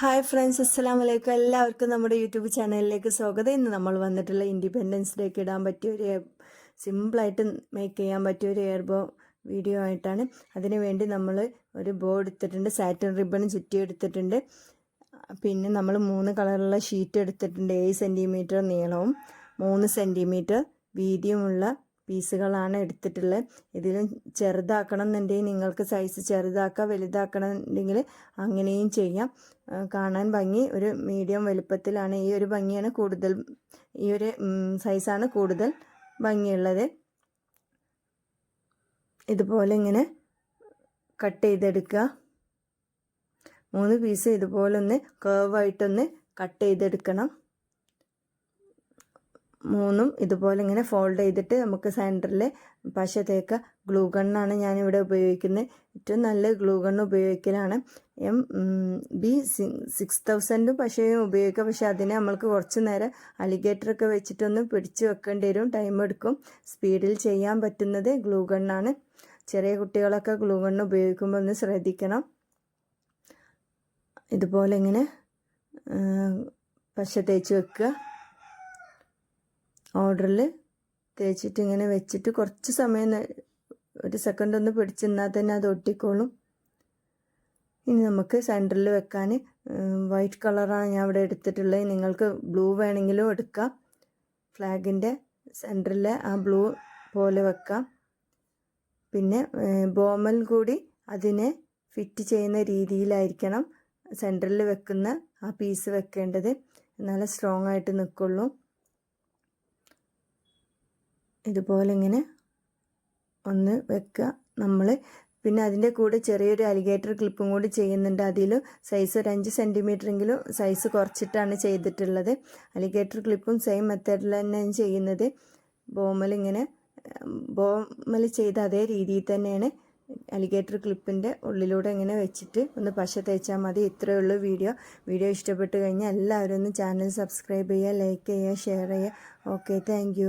Hi friends അസ്സാം വലൈക്കും എല്ലാവർക്കും നമ്മുടെ യൂട്യൂബ് ചാനലിലേക്ക് സ്വാഗതം. ഇന്ന് നമ്മൾ വന്നിട്ടുള്ള ഇൻഡിപെൻഡൻസ് ഡേക്ക് ഇടാൻ പറ്റിയ ഒരു സിമ്പിളായിട്ട് മേക്ക് ചെയ്യാൻ പറ്റിയ ഒരു എയർബോ വീഡിയോ ആയിട്ടാണ്. അതിന് വേണ്ടി നമ്മൾ ഒരു ബോ എടുത്തിട്ടുണ്ട്. സാറ്റിൻ റിബൺ ചുറ്റി എടുത്തിട്ടുണ്ട്. പിന്നെ നമ്മൾ മൂന്ന് കളറുള്ള ഷീറ്റ് എടുത്തിട്ടുണ്ട്. ഏഴ് സെന്റിമീറ്റർ നീളവും മൂന്ന് സെന്റിമീറ്റർ വീതിയുമുള്ള പീസുകളാണ് എടുത്തിട്ടുള്ളത്. ഇതിലും ചെറുതാക്കണം എന്നുണ്ടെങ്കിൽ നിങ്ങൾക്ക് സൈസ് ചെറുതാക്കാം വലുതാക്കണം എന്നുണ്ടെങ്കിൽ അങ്ങനെയും ചെയ്യാം. കാണാൻ ഭംഗി. ഒരു മീഡിയം വലുപ്പത്തിലാണ് ഈ ഒരു ഭംഗിയാണ് കൂടുതൽ ഈ ഒരു സൈസാണ് കൂടുതൽ ഭംഗിയുള്ളത്. ഇതുപോലെ ഇങ്ങനെ കട്ട് ചെയ്തെടുക്കുക. മൂന്ന് പീസ് ഇതുപോലെ ഒന്ന് കേവായിട്ടൊന്ന് കട്ട് ചെയ്തെടുക്കണം. മൂന്നും ഇതുപോലെ ഇങ്ങനെ ഫോൾഡ് ചെയ്തിട്ട് നമുക്ക് സെന്ററിൽ പശ തേക്ക ഗ്ലൂ ഗണ്ണാണ് ഞാനിവിടെ ഉപയോഗിക്കുന്നത്. ഏറ്റവും നല്ല ഗ്ലൂ ഗണ്ണ് ഉപയോഗിക്കലാണ്. എം ബി സിക്സ് തൗസൻഡും പശയും ഉപയോഗിക്കുക പക്ഷെ അതിനെ നമ്മൾക്ക് കുറച്ച് നേരം അലിഗേറ്ററൊക്കെ വെച്ചിട്ടൊന്ന് പിടിച്ച് വെക്കേണ്ടി വരും. ടൈം എടുക്കും. സ്പീഡിൽ ചെയ്യാൻ പറ്റുന്നത് ഗ്ലൂ ഗണ്ണാണ് ചെറിയ കുട്ടികളൊക്കെ ഗ്ലൂ ഗണ്ണ് ഉപയോഗിക്കുമ്പോൾ ഒന്ന് ശ്രദ്ധിക്കണം. ഇതുപോലെ ഇങ്ങനെ പശ തേച്ച് വെക്കുക. ഓർഡറിൽ തേച്ചിട്ട് ഇങ്ങനെ വെച്ചിട്ട് കുറച്ച് സമയം ഒരു സെക്കൻഡ് ഒന്ന് പിടിച്ചിരുന്നാൽ തന്നെ അത് ഒട്ടിക്കോളും. ഇനി നമുക്ക് സെന്ററിൽ വെക്കാൻ വൈറ്റ് കളറാണ് ഞാൻ ഇവിടെ എടുത്തിട്ടുള്ളത്. നിങ്ങൾക്ക് ബ്ലൂ വേണമെങ്കിലും എടുക്കാം. ഫ്ലാഗിന്റെ സെന്ററിൽ ആ ബ്ലൂ പോലെ വെക്കാം. പിന്നെ ബോമൽ കൂടി അതിനെ ഫിറ്റ് ചെയ്യുന്ന രീതിയിലായിരിക്കണം സെന്ററിൽ വെക്കുന്ന ആ പീസ് വെക്കേണ്ടത്. എന്നാലേ സ്ട്രോങ് ആയിട്ട് നിൽക്കുള്ളൂ. ഇതുപോലെ ഇങ്ങനെ ഒന്ന് വെക്കുക നമ്മൾ പിന്നെ അതിന്റെ കൂടെ ചെറിയൊരു അലിഗേറ്റർ ക്ലിപ്പും കൂടി ചെയ്യുന്നുണ്ട്. അതിൽ സൈസ് ഒരു അഞ്ച് സെന്റിമീറ്ററെങ്കിലും സൈസ് കുറച്ചിട്ടാണ് ചെയ്തിട്ടുള്ളത്. അലിഗേറ്റർ ക്ലിപ്പും സെയിം മെത്തേഡിൽ തന്നെയാണ് ചെയ്യുന്നത്. ബോമൽ ഇങ്ങനെ ബോമൽ ചെയ്ത അതേ രീതിയിൽ തന്നെയാണ് അലിഗേറ്റർ ക്ലിപ്പിന്റെ ഉള്ളിലൂടെ ഇങ്ങനെ വെച്ചിട്ട് ഒന്ന് പശ തേച്ചാൽ മതി. ഇത്രയേ ഉള്ളൂ വീഡിയോ. വീഡിയോ ഇഷ്ടപ്പെട്ട് കഴിഞ്ഞാൽ എല്ലാവരും ഒന്ന് ചാനൽ സബ്സ്ക്രൈബ് ചെയ്യുക ലൈക്ക് ചെയ്യുക ഷെയർ ചെയ്യുക. Okay thank